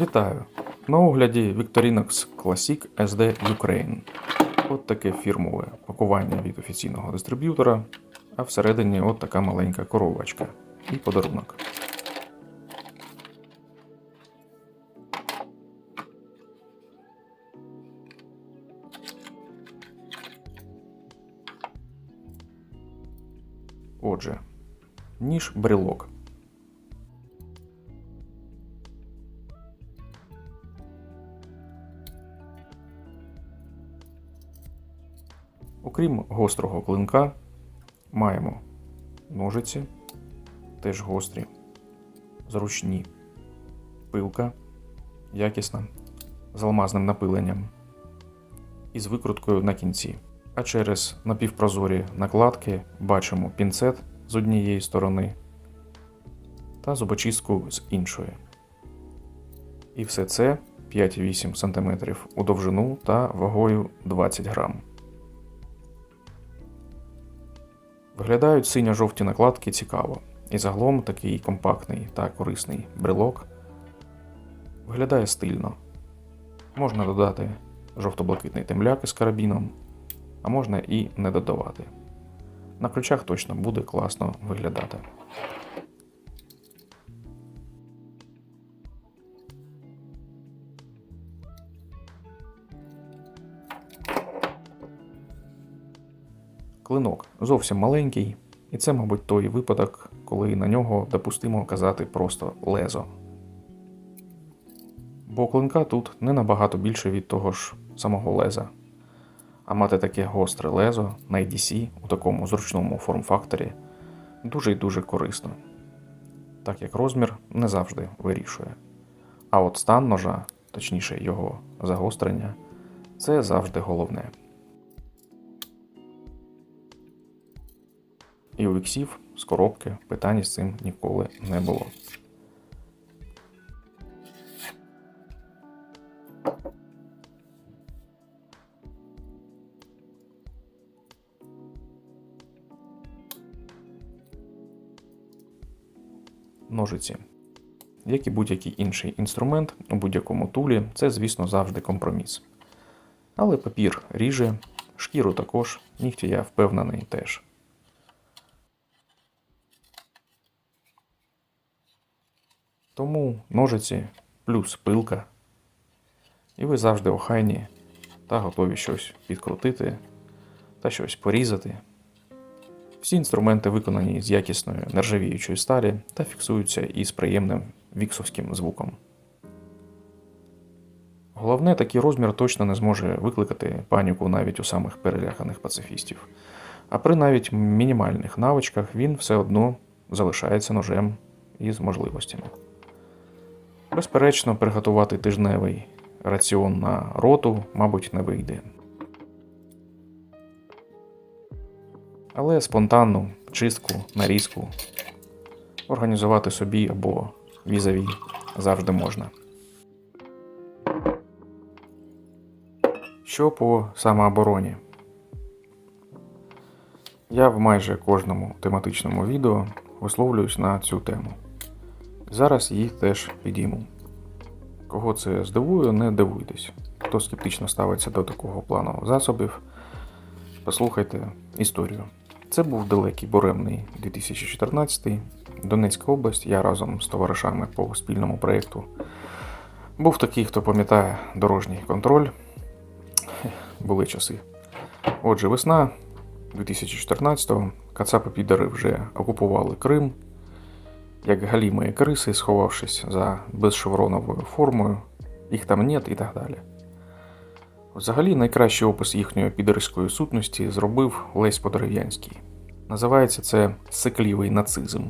Вітаю! На огляді Victorinox Classic SD Ukraine. От таке фірмове пакування від офіційного дистриб'ютора, а всередині от така маленька коробочка і подарунок. Отже, ніж брелок. Окрім гострого клинка, маємо ножиці, теж гострі, зручні, пилка, якісна, з алмазним напиленням і з викруткою на кінці. А через напівпрозорі накладки бачимо пінцет з однієї сторони та зубочистку з іншої. І все це 5,8 см у довжину та вагою 20 грам. Виглядають синьо-жовті накладки цікаво, і загалом такий компактний та корисний брелок виглядає стильно. Можна додати жовто-блакитний темляк із карабіном, а можна і не додавати. На ключах точно буде класно виглядати. Клинок зовсім маленький, і це, мабуть, той випадок, коли на нього допустимо казати просто лезо. Бо клинка тут не набагато більше від того ж самого леза. А мати таке гостре лезо на EDC у такому зручному форм-факторі дуже й дуже корисно, так як розмір не завжди вирішує. А от стан ножа, точніше його загострення, це завжди головне. І у віксів з коробки питань з цим ніколи не було. Ножиці. Як і будь-який інший інструмент у будь-якому тулі, це, звісно, завжди компроміс. Але папір ріже, шкіру також, нігті я впевнений теж. Тому ножиці плюс пилка. І ви завжди охайні та готові щось підкрутити та щось порізати. Всі інструменти виконані з якісної нержавіючої сталі та фіксуються із приємним віксовським звуком. Головне, такий розмір точно не зможе викликати паніку навіть у самих переляканих пацифістів. А при навіть мінімальних навичках він все одно залишається ножем із можливостями. Безперечно, приготувати тижневий раціон на роту, мабуть, не вийде. Але спонтанну чистку, нарізку організувати собі або візаві завжди можна. Що по самообороні? Я в майже кожному тематичному відео висловлююсь на цю тему. Зараз їх теж підійму. Кого це здивує, не дивуйтесь. Хто скептично ставиться до такого плану засобів, послухайте історію. Це був далекий буремний 2014 Донецька область. Я разом з товаришами по спільному проєкту був такий, хто пам'ятає дорожній контроль. Були часи. Отже, весна 2014-го Кацапи підари вже окупували Крим як галімої криси, сховавшись за безшевроновою формою, їх там нет і так далі. Взагалі, найкращий опис їхньої підерської сутності зробив Лесь Подерев'янський. Називається це сиклівий нацизм.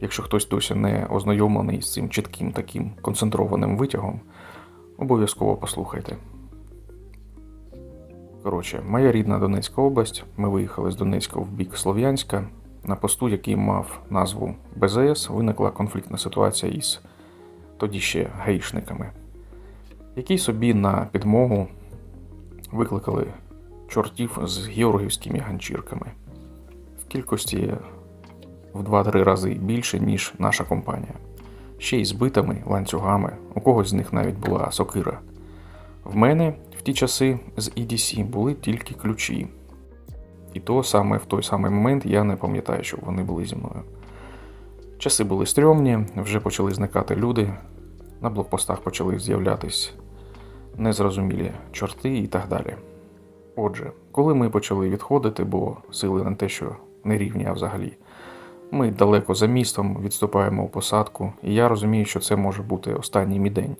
Якщо хтось досі не ознайомлений з цим чітким таким концентрованим витягом, обов'язково послухайте. Коротше, моя рідна Донецька область. Ми виїхали з Донецька в бік Слов'янська. На посту, який мав назву БЗС, виникла конфліктна ситуація із тоді ще гаїшниками, які собі на підмогу викликали чортів з георгівськими ганчірками в кількості в 2-3 рази більше, ніж наша компанія. ще й з битами, ланцюгами, у когось з них навіть була сокира. В мене в ті часи з EDC були тільки ключі. І то саме в той самий момент я не пам'ятаю, що вони були зі мною. Часи були стрьомні, вже почали зникати люди, на блокпостах почали з'являтись незрозумілі чорти і так далі. Отже, коли ми почали відходити, бо сили не те, що не рівні, а взагалі, ми далеко за містом відступаємо у посадку, і я розумію, що це може бути останній мій день.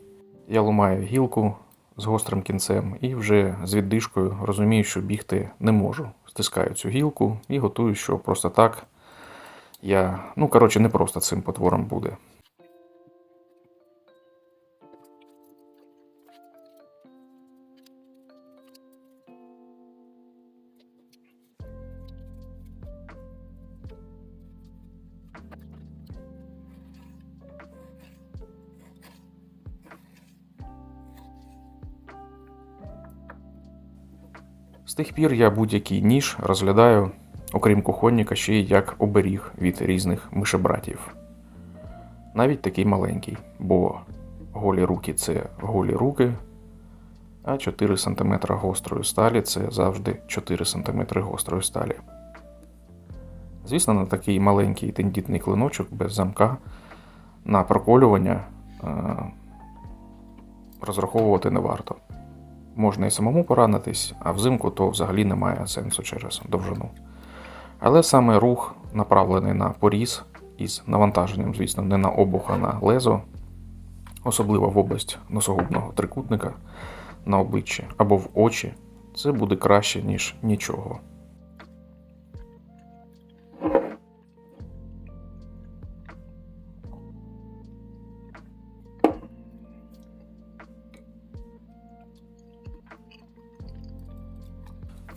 Я ломаю гілку з гострим кінцем і вже з віддишкою розумію, що бігти не можу. Стискаю цю гілку і готую, що просто так я. Ну, коротше, не просто цим потвором буде. З тих пір я будь-який ніж розглядаю, окрім кухонника, ще й як оберіг від різних мишебратів. Навіть такий маленький, бо голі руки це голі руки, а 4 см гострої сталі це завжди 4 см гострої сталі. Звісно, на такий маленький тендітний клиночок без замка на проколювання е, розраховувати не варто. Можна і самому поранитись, а взимку то взагалі немає сенсу через довжину. Але саме рух, направлений на поріз із навантаженням, звісно, не на обух, а на лезо, особливо в область носогубного трикутника на обличчі або в очі, це буде краще, ніж нічого.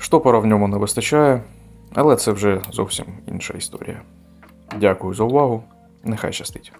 Штопора в ньому не вистачає, але це вже зовсім інша історія. Дякую за увагу. Нехай щастить.